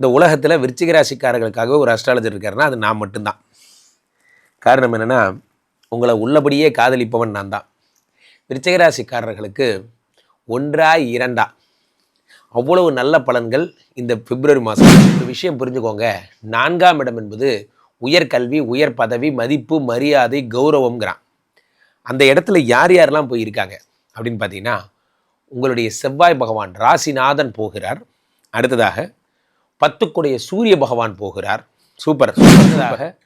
இந்த உலகத்தில் விருச்சிக ராசிக்காரர்களுக்காக ஒரு அஸ்ட்ராலஜர் இருக்காருன்னா அது நான் மட்டும்தான். காரணம் என்னென்னா உங்களை உள்ளபடியே காதலிப்பவன் நான் தான். விருச்சிக ராசிக்காரர்களுக்கு ஒன்றா இரண்டா? அவ்வளவு நல்ல பலன்கள் இந்த பிப்ரவரி மாதம் ஒரு விஷயம் புரிஞ்சுக்கோங்க. நான்காம் இடம் என்பது உயர்கல்வி உயர் பதவி மதிப்பு மரியாதை கௌரவங்கிறான் அந்த இடத்துல யார் யாரெல்லாம் போயிருக்காங்க அப்படின்னு பார்த்தீங்கன்னா உங்களுடைய செவ்வாய் பகவான் ராசிநாதன் போகிறார். அடுத்ததாக பத்துக்குடைய சூரிய பகவான் போகிறார். சூப்பர். அடுத்ததாக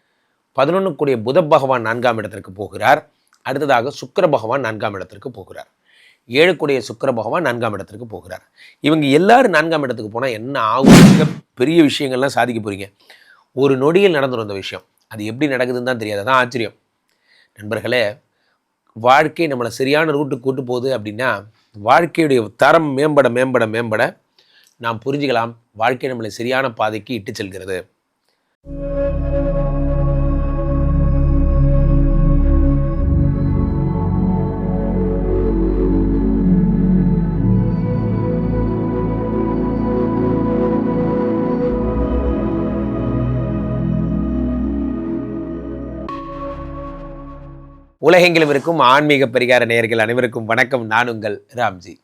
பதினொன்றுக்குடைய புத பகவான் நான்காம் இடத்திற்கு போகிறார். அடுத்ததாக சுக்கிர பகவான் நான்காம் இடத்திற்கு போகிறார். ஏழுக்குடைய சுக்கிர பகவான் நான்காம் இடத்திற்கு போகிறார். இவங்க எல்லாரும் நான்காம் இடத்துக்கு போனால் என்ன ஆகும்? பெரிய விஷயங்கள்லாம் சாதிக்க போகிறீங்க ஒரு நொடியில் நடந்துடும் அந்த விஷயம். அது எப்படி நடக்குதுன்னு தான் தெரியாது. அதான் ஆச்சரியம். நண்பர்களே வாழ்க்கை நம்மளை சரியான ரூட்டுக்கு கூட்டு போகுது அப்படின்னா வாழ்க்கையுடைய தரம் மேம்பட மேம்பட மேம்பட நாம் புரிஞ்சுக்கலாம். வாழ்க்கை நம்மளை சரியான பாதைக்கு இட்டு செல்கிறது. உலகெங்கிலும் இருக்கும் ஆன்மீக பரிகார நேயர்கள் அனைவருக்கும் வணக்கம். நான் உங்கள் ராம்ஜி.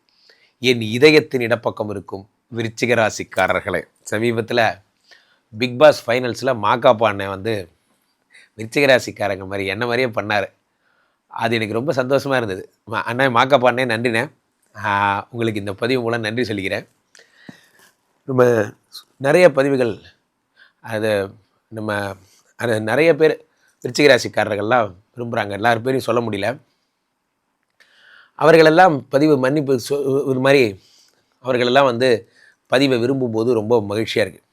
என் இதயத்தின் இடப்பக்கம் இருக்கும் விருச்சிக ராசிக்காரர்களே சமீபத்தில் பிக் பாஸ் ஃபைனல்ஸில் மாக்காப்பா அண்ணன் வந்து விருச்சிக ராசிக்காரங்க மாதிரி என்ன மாதிரியே பண்ணார். அது எனக்கு ரொம்ப சந்தோஷமாக இருந்தது. மா- அண்ணா மாக்காப்பா அண்ணே நன்றிண்ணே. உங்களுக்கு இந்த பதிவு மூலம் நன்றி சொல்லிக்கிறேன். நம்ம நிறைய பதிவுகள் அது நம்ம அது நிறைய பேர் விருச்சிக ராசிக்காரர்கள்லாம் விரும்புகிறாங்க எல்லார் பேரையும் சொல்ல முடியல. அவர்களெல்லாம் பதிவு மன்னிப்பு சொ ஒரு மாதிரி அவர்களெல்லாம் வந்து பதிவை விரும்பும்போது ரொம்ப மகிழ்ச்சியாக இருக்குது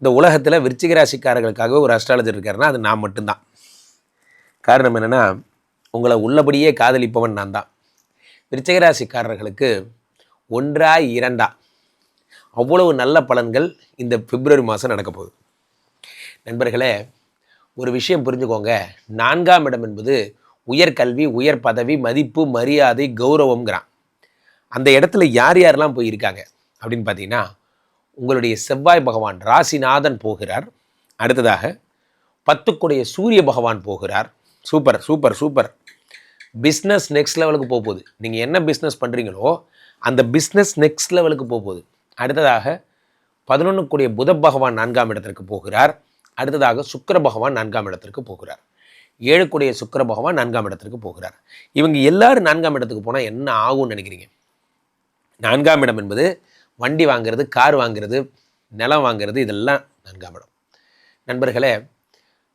இந்த உலகத்தில் விருச்சிக ராசிக்காரர்களுக்காக ஒரு அஸ்ட்ராலஜர் இருக்காருன்னா அது நான் மட்டும்தான். காரணம் என்னென்னா உங்களை உள்ளபடியே காதலிப்பவன் நான் தான். விருச்சிக ராசிக்காரர்களுக்கு ஒன்றா இரண்டா அவ்வளவு நல்ல பலன்கள் இந்த பிப்ரவரி மாதம் நடக்க போகுது. நண்பர்களே ஒரு விஷயம் புரிஞ்சுக்கோங்க. நான்காம் இடம் என்பது உயர்கல்வி உயர் பதவி மதிப்பு மரியாதை கௌரவங்கிறான் அந்த இடத்துல யார் யாரெல்லாம் போயிருக்காங்க? அப்படின்னு பார்த்தீங்கன்னா உங்களுடைய செவ்வாய் பகவான் ராசிநாதன் போகிறார். அடுத்ததாக பத்துக்குடைய சூரிய பகவான் போகிறார். Super super super. Business next லெவலுக்கு போக போகுது நீங்கள் என்ன பிஸ்னஸ் பண்ணுறீங்களோ அந்த பிஸ்னஸ் நெக்ஸ்ட் லெவலுக்கு போக போகுது அடுத்ததாக பதினொன்றுக்குடைய புத பகவான் நான்காம் இடத்திற்கு போகிறார். அடுத்ததாக சுக்கர பகவான் நான்காம் இடத்திற்கு போகிறார். ஏழுக்குடைய சுக்கிர பகவான் நான்காம் இடத்திற்கு போகிறார். இவங்க எல்லாரும் நான்காம் இடத்துக்கு போனால் என்ன ஆகும்னு நினைக்கிறீங்க? நான்காம் இடம் என்பது வண்டி வாங்குறது கார் வாங்குறது நிலம் வாங்குறது இதெல்லாம் நான்காம் நண்பர்களே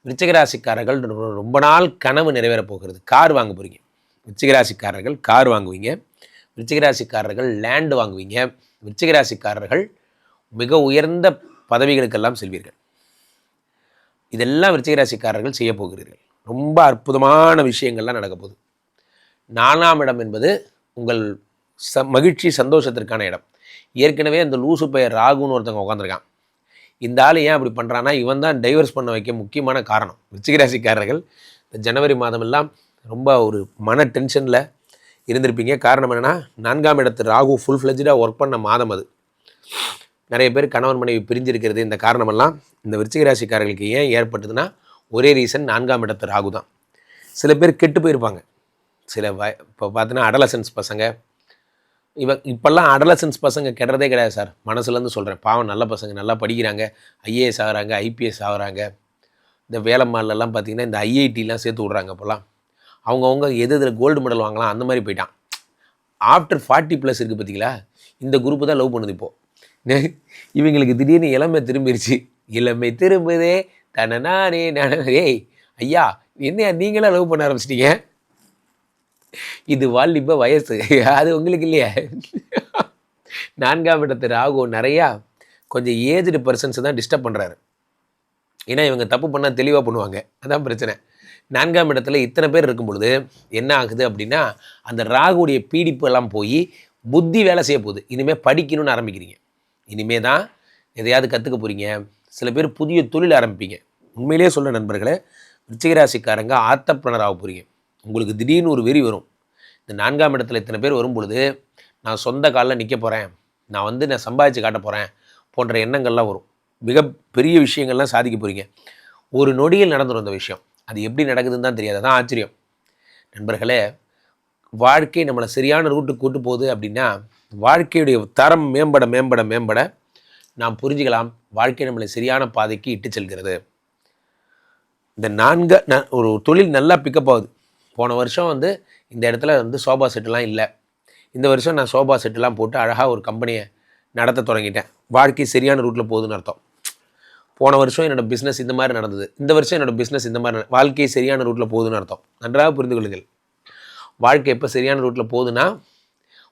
விருச்சிகராசிக்காரர்கள் ரொம்ப நாள் கனவு நிறைவேறப் போகிறது. கார் வாங்க போகிறீங்க விருச்சிகராசிக்காரர்கள் கார் வாங்குவீங்க. விருச்சிகராசிக்காரர்கள் லேண்டு வாங்குவீங்க. விருச்சிகராசிக்காரர்கள் மிக உயர்ந்த பதவிகளுக்கெல்லாம் செல்வீர்கள். இதெல்லாம் விருச்சிகராசிக்காரர்கள் செய்ய போகிறீர்கள். ரொம்ப அற்புதமான விஷயங்கள்லாம் நடக்க போகுது. நாலாம் இடம் என்பது உங்கள் ச மகிழ்ச்சி சந்தோஷத்திற்கான இடம். ஏற்கனவே அந்த லூசு பெயர் ராகுன்னு ஒருத்தவங்க உட்காந்துருக்கான் இந்த ஆள் ஏன் அப்படி பண்ணுறான்னா இவன் தான் டைவர்ஸ் பண்ண வைக்க முக்கியமான காரணம். ரிச்சிகராசிக்காரர்கள் இந்த ஜனவரி மாதமெல்லாம் ரொம்ப ஒரு மன டென்ஷனில் இருந்திருப்பீங்க. காரணம் என்னென்னா நான்காம் இடத்து ராகு ஃபுல் ஃப்ளெஜ்டாக ஒர்க் பண்ண மாதம் அது. நிறைய பேர் கணவன் மனைவி பிரிஞ்சிருக்கிறது இந்த காரணமெல்லாம் இந்த விருச்சிகராசிக்காரர்களுக்கு ஏன் ஏற்பட்டதுன்னா ஒரே ரீசன் நான்காம் இடத்து ராகு தான் சில பேர் கெட்டு போயிருப்பாங்க. சில வய இப்போ பார்த்தீங்கன்னா அடலசன்ஸ் பசங்க இவ இப்போல்லாம் அடலசன்ஸ் பசங்க கெடுறதே கிடையாது சார். மனசுலேருந்து சொல்கிறேன் பாவம் நல்ல பசங்க நல்லா படிக்கிறாங்க. ஐஏஎஸ் ஆகுறாங்க ஐபிஎஸ் ஆகுறாங்க. இந்த வேலைமாலெல்லாம் பார்த்திங்கன்னா இந்த ஐஐடிலாம் சேர்த்து விட்றாங்க இப்போல்லாம் அவங்கவுங்க எது இதில் கோல்டு மெடல் வாங்கலாம் அந்த மாதிரி போயிட்டான். ஆஃப்டர் ஃபார்ட்டி ப்ளஸ் இருக்குது பார்த்தீங்களா இந்த குரூப்பு தான் லவ் பண்ணுது இப்போது இவங்களுக்கு திடீர்னு இளமை திரும்பிருச்சு. இளமை திரும்புதே தன நானே நானே ஏய் ஐயா என்னையா நீங்களே லவ் பண்ண ஆரம்பிச்சிட்டீங்க? இது வாலிப வயசு. அது உங்களுக்கு இல்லையா? நான்காம் இடத்து ராகு நிறையா கொஞ்சம் ஏஜ்டு பர்சன்ஸ் தான் டிஸ்டர்ப் பண்ணுறாரு ஏன்னா இவங்க தப்பு பண்ணால் தெளிவாக பண்ணுவாங்க. அதான் பிரச்சனை. நான்காம் இடத்துல இத்தனை பேர் இருக்கும் பொழுது என்ன ஆகுது அப்படின்னா அந்த ராகுடைய பீடிப்பு எல்லாம் போய் புத்தி வேலை செய்ய போகுது. இனிமேல் படிக்கணும்னு ஆரம்பிக்கிறீங்க. இனிமேல் தான் எதையாவது கற்றுக்க போகிறீங்க சில பேர் புதிய தொழில் ஆரம்பிப்பீங்க. உண்மையிலேயே சொல்ல நண்பர்களே விருச்சிகராசிக்காரங்க ஆத்தப்பனர் ஆக போகிறீங்க உங்களுக்கு திடீர்னு ஒரு வெறி வரும். இந்த நான்காம் இடத்துல இத்தனை பேர் வரும்பொழுது நான் சொந்த காலில் நிற்க போகிறேன் நான் வந்து நான் சம்பாதிச்சு காட்ட போகிறேன் போன்ற எண்ணங்கள்லாம் வரும். மிக பெரிய விஷயங்கள்லாம் சாதிக்க போகிறீங்க ஒரு நொடியில் நடந்துடும் அந்த விஷயம். அது எப்படி நடக்குதுன்னு தான் தெரியாது. அதான் ஆச்சரியம். நண்பர்களே வாழ்க்கை நம்மளை சரியான ரூட்டுக்கு கூட்டு போகுது அப்படின்னா வாழ்க்கையுடைய தரம் மேம்பட மேம்பட மேம்பட நாம் புரிஞ்சுக்கலாம் வாழ்க்கை நம்மளை சரியான பாதைக்கு இட்டு செல்கிறது. இந்த நான்கு ந- ஒரு தொழில் நல்லா பிக்கப் ஆகுது. போன வருஷம் வந்து இந்த இடத்துல வந்து சோபா செட்டுலாம் இல்லை. இந்த வருஷம் நான் சோபா செட்டுலாம் போட்டு அழகாக ஒரு கம்பெனியை நடத்த தொடங்கிட்டேன். வாழ்க்கை சரியான ரூட்டில் போகுதுன்னு அர்த்தம். போன வருஷம் என்னோடய பிஸ்னஸ் இந்த மாதிரி நடந்தது. இந்த வருஷம் என்னோடய பிஸ்னஸ் இந்த மாதிரி நட- வாழ்க்கை சரியான ரூட்டில் போகுதுன்னு அர்த்தம். நன்றாக புரிந்து கொள்ளுங்கள். வாழ்க்கை எப்போ சரியான ரூட்டில் போகுதுன்னா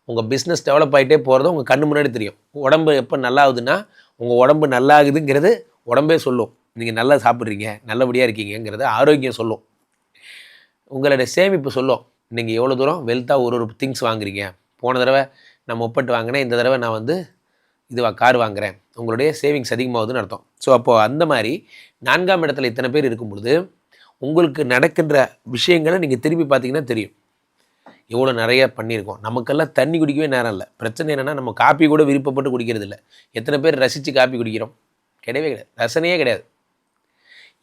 உங்கள் பிஸ்னஸ் டெவலப் ஆகிட்டே போகிறது உங்கள் கண்ணு முன்னாடி தெரியும். உடம்பு எப்போ நல்லா ஆகுதுன்னா உங்கள் உடம்பு நல்லா ஆகுதுங்கிறது உடம்பே சொல்லும். நீங்கள் நல்லா சாப்பிட்றீங்க நல்லபடியாக இருக்கீங்கங்கிறது ஆரோக்கியம் சொல்லும். உங்களுடைய சேமிப்பு சொல்லும். நீங்கள் எவ்வளோ தூரம் வெல்த்தாக ஒரு ஒரு திங்ஸ் வாங்குறீங்க. போன தடவை நான் முப்பட்டு வாங்கினேன். இந்த தடவை நான் வந்து இதுவா கார் வாங்குறேன். உங்களுடைய சேவிங்ஸ் அதிகமாகுதுன்னு அர்த்தம். ஸோ அப்போது அந்த மாதிரி நான்காம் இடத்துல இத்தனை பேர் இருக்கும் பொழுது உங்களுக்கு நடக்கின்ற விஷயங்களை நீங்கள் திரும்பி பார்த்தீங்கன்னா தெரியும். எவ்வளோ நிறைய பண்ணியிருக்கோம். நமக்கெல்லாம் தண்ணி குடிக்கவே நேரம் இல்லை. பிரச்சனை என்னென்னா நம்ம காப்பி கூட விருப்பப்பட்டு குடிக்கிறது இல்லை. எத்தனை பேர் ரசித்து காப்பி குடிக்கிறோம்? கிடையவே கிடையாது. ரசனையே கிடையாது.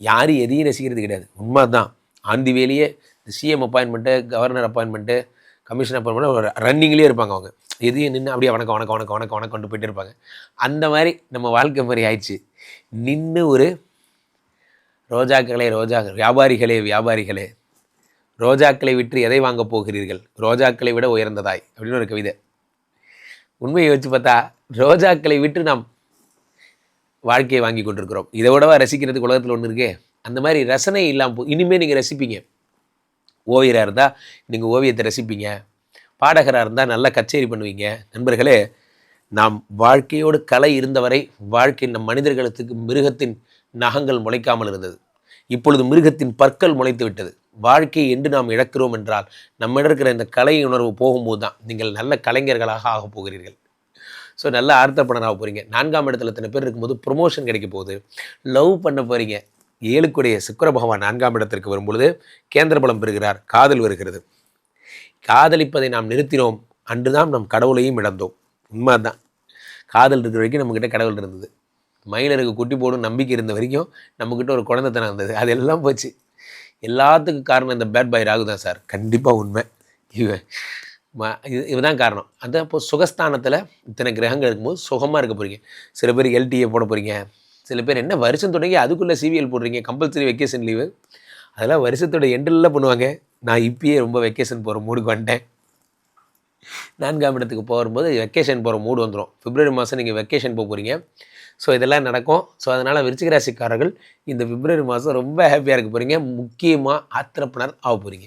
யாரும் எதையும் ரசிக்கிறது கிடையாது. உண்மை தான் ஆந்தி வேலையே CM appointment governor appointment commission appointment ரன்னிங்லேயே இருப்பாங்க அவங்க. எதையும் நின்று அப்படியே வணக்கம் வணக்கம் வணக்கம் வணக்கம் வணக்கம் கொண்டு போயிட்டு இருப்பாங்க. அந்த மாதிரி நம்ம வாழ்க்கை மாதிரி ஆயிடுச்சு. நின்று ஒரு ரோஜாக்களே ரோஜா வியாபாரிகளே வியாபாரிகளே ரோஜாக்களை விற்று எதை வாங்கப் போகிறீர்கள்? ரோஜாக்களை விட உயர்ந்ததாய் அப்படின்னு ஒரு கவிதை. உண்மையை வச்சு பார்த்தா ரோஜாக்களை விட்டு நாம் வாழ்க்கையை வாங்கி கொண்டிருக்கிறோம். இதை விடவா ரசிக்கிறதுக்கு உலகத்தில் ஒன்று இருக்கே. அந்த மாதிரி ரசனை இல்லாமல் போ இனிமேல் நீங்கள் ரசிப்பீங்க. ஓவியராக இருந்தால் நீங்கள் ஓவியத்தை ரசிப்பீங்க. பாடகராக இருந்தால் நல்லா கச்சேரி பண்ணுவீங்க. நண்பர்களே நாம் வாழ்க்கையோடு கலை இருந்தவரை வாழ்க்கை நம் மனிதர்களுக்கு மிருகத்தின் நகங்கள் முளைக்காமல் இருந்தது. இப்பொழுது மிருகத்தின் பற்கள் முளைத்து விட்டது. வாழ்க்கையை என்று நாம் இழக்கிறோம் என்றால் நம்மிடம் இருக்கிற இந்த கலை உணர்வு போகும்போது தான் நீங்கள் நல்ல கலைஞர்களாக ஆகப் போகிறீர்கள். ஸோ நல்ல ஆர்த்தப்படனாக போகிறீங்க நான்காம் இடத்துல இத்தனை பேர் இருக்கும்போது ப்ரொமோஷன் கிடைக்க போகுது. லவ் பண்ண போகிறீங்க ஏழுக்குடைய சுக்கர பகவான் நான்காம் இடத்திற்கு வரும்பொழுது கேந்திர பலம் பெறுகிறார் காதல் வருகிறது. காதலிப்பதை நாம் நிறுத்தினோம் அன்றுதான் நம் கடவுளையும் இழந்தோம். உண்மைதான். காதல் இருக்கிற வரைக்கும் நம்மக்கிட்ட கடவுள் இருந்தது. மயிலருக்கு குட்டி போடும் நம்பிக்கை இருந்த வரைக்கும் நம்மக்கிட்ட ஒரு குழந்தைத்தனம் இருந்தது. அது எல்லாம் போச்சு. எல்லாத்துக்கும் காரணம் இந்த பேட் பாய் ராகு தான் சார். கண்டிப்பாக உண்மை. இவன் இது இதுதான் காரணம். அந்த அப்போது சுகஸ்தானத்தில் இத்தனை கிரகங்கள் இருக்கும்போது சுகமாக இருக்க போகிறீங்க சில பேர் எல்டிஏ போட போகிறீங்க சில பேர் என்ன வருஷம் தொடங்கி அதுக்குள்ளே சிவிஎல் போடுறீங்க கம்பல்சரி வெக்கேஷன் லீவு அதெல்லாம் வருஷத்தோட எண்டில் பண்ணுவாங்க. நான் இப்பயே ரொம்ப வெக்கேஷன் போகிற மூடுக்கு வந்துட்டேன். நான்காம் இடத்துக்கு போகும்போது வெக்கேஷன் போகிற மூடு வந்துடும் பிப்ரவரி மாதம் நீங்கள் வெக்கேஷன் போக போகிறீங்க ஸோ இதெல்லாம் நடக்கும். ஸோ அதனால் விருச்சிகராசிக்காரர்கள் இந்த பிப்ரவரி மாதம் ரொம்ப ஹாப்பியாக இருக்க போகிறீங்க முக்கியமாக ஆத்திரப்பனர் ஆக போகிறீங்க